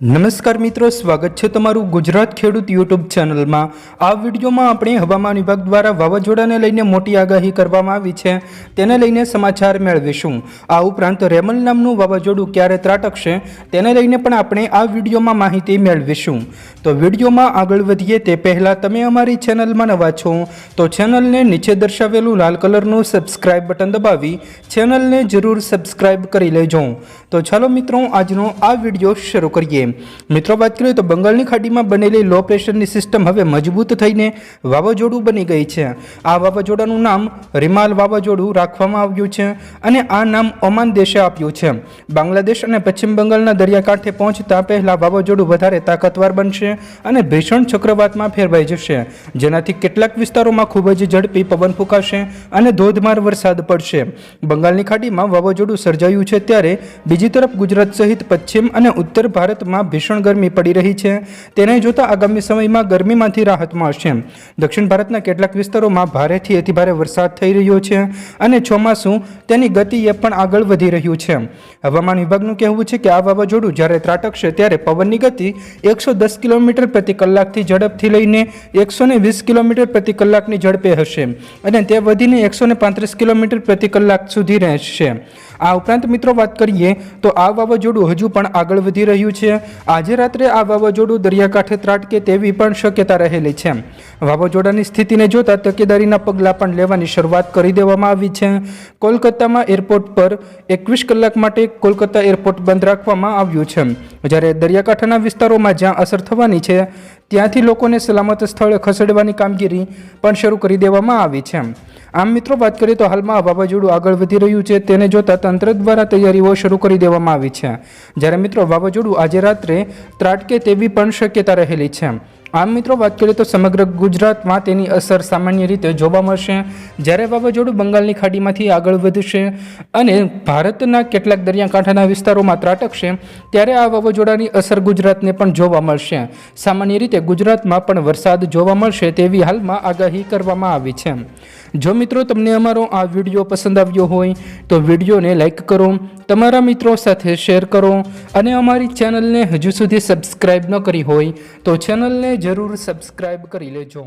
નમસ્કાર મિત્રો, સ્વાગત છે તમારું ગુજરાત ખેડૂત યુટ્યુબ ચેનલમાં. આ વિડીયોમાં આપણે હવામાન વિભાગ દ્વારા વાવાઝોડાને લઈને મોટી આગાહી કરવામાં આવી છે. તેને લઈને સમાચાર મેળવીશું. આ ઉપરાંત રેમલ નામનું વાવાઝોડું ક્યારે ત્રાટકશે, તેને લઈને પણ આપણે આ વિડીયોમાં માહિતી મેળવીશું. તો વિડીયોમાં આગળ વધીએ તે પહેલાં તમે અમારી ચેનલમાં નવા છો, તો ચેનલને નીચે દર્શાવેલું લાલ કલરનું સબસ્ક્રાઇબ બટન દબાવી ચેનલને જરૂર સબસ્ક્રાઇબ કરી લેજો. તો ચાલો મિત્રો, આજનો આ વીડિયો શરૂ કરીએ. મિત્રો, વાત કરીએ તો બંગાળની ખાડીમાં બનેલી લો પ્રેશરની સિસ્ટમ હવે મજબૂત થઈને વાવાઝોડું બની ગઈ છે. આ વાવાઝોડાનું નામ રિમાલ વાવાઝોડું રાખવામાં આવ્યું છે અને આ નામ ઓમાન દેશે આપ્યું છે. બાંગ્લાદેશ અને પશ્ચિમ બંગાળના દરિયાકાંઠે પહોંચતા પહેલાં વાવાઝોડું વધારે તાકાતવાર બનશે અને ભીષણ ચક્રવાતમાં ફેરવાઈ જશે. જેનાથી કેટલાક વિસ્તારોમાં ખૂબ જ ઝડપી પવન ફૂંકાશે અને ધોધમાર વરસાદ પડશે. બંગાળની ખાડીમાં વાવાઝોડું સર્જાયું છે ત્યારે બીજી તરફ ગુજરાત સહિત પશ્ચિમ અને ઉત્તર ભારતમાં ભીષણ ગરમી પડી રહી છે. તેને જોતા આગામી સમયમાં ગરમીમાંથી રાહત મળશે. દક્ષિણ ભારતના કેટલાક વિસ્તારોમાં ભારેથી અતિભારે વરસાદ થઈ રહ્યો છે અને ચોમાસું તેની ગતિએ પણ આગળ વધી રહ્યું છે. હવામાન વિભાગનું કહેવું છે કે આ વાવાઝોડું જ્યારે ત્રાટકશે ત્યારે પવનની ગતિ એકસો દસ કિલોમીટર પ્રતિ કલાકથી ઝડપથી લઈને એકસો વીસ કિલોમીટર પ્રતિ કલાકની ઝડપે હશે અને તે વધીને એકસો પાંત્રીસ કિલોમીટર પ્રતિ કલાક સુધી રહેશે. આ ઉપરાંત મિત્રો વાત કરીએ તો આ વાવાઝોડું હજુ પણ આગળ વધી રહ્યું છે. આજે રાત્રે આ વાવાઝોડું દરિયાકાંઠે ત્રાટકે તેવી પણ શક્યતા રહેલી છે. વાવાઝોડાની સ્થિતિને જોતા તકેદારીના પગલાં પણ લેવાની શરૂઆત કરી દેવામાં આવી છે. કોલકાતામાં એરપોર્ટ પર એકવીસ કલાક માટે કોલકાતા એરપોર્ટ બંધ રાખવામાં આવ્યું છે. જ્યારે દરિયાકાંઠાના વિસ્તારોમાં જ્યાં અસર થવાની છે ત્યાંથી લોકોને સલામત સ્થળે ખસેડવાની કામગીરી પણ શરૂ કરી દેવામાં આવી છે. આમ મિત્રો, વાત કરીએ તો હાલમાં વાવાઝોડું આગળ વધી રહ્યું છે. તેને જોતા તંત્ર દ્વારા તૈયારીઓ શરૂ કરી દેવામાં આવી છે. જ્યારે મિત્રો, વાવાઝોડું આજે રાત્રે ત્રાટકે તેવી પણ શક્યતા રહેલી છે. આમ મિત્રો, વાત કરીએ તો સમગ્ર ગુજરાતમાં તેની અસર સામાન્ય રીતે જોવા મળશે. જ્યારે વાવાઝોડું બંગાળની ખાડીમાંથી આગળ વધશે અને ભારતના કેટલાક દરિયાકાંઠાના વિસ્તારોમાં ત્રાટકશે, ત્યારે આ વાવાઝોડાની અસર ગુજરાતને પણ જોવા મળશે. સામાન્ય રીતે ગુજરાતમાં પણ વરસાદ જોવા મળશે તેવી હાલમાં આગાહી કરવામાં આવી છે. જો મિત્રો તમને અમારો આ વીડિયો પસંદ આવ્યો હોય, તો વિડીયોને લાઇક કરો, તમારા મિત્રો સાથે શેર કરો અને અમારી ચેનલને હજુ સુધી સબસ્ક્રાઈબ ન કરી હોય, તો ચેનલને જરૂર સબસ્ક્રાઈબ કરી લેજો.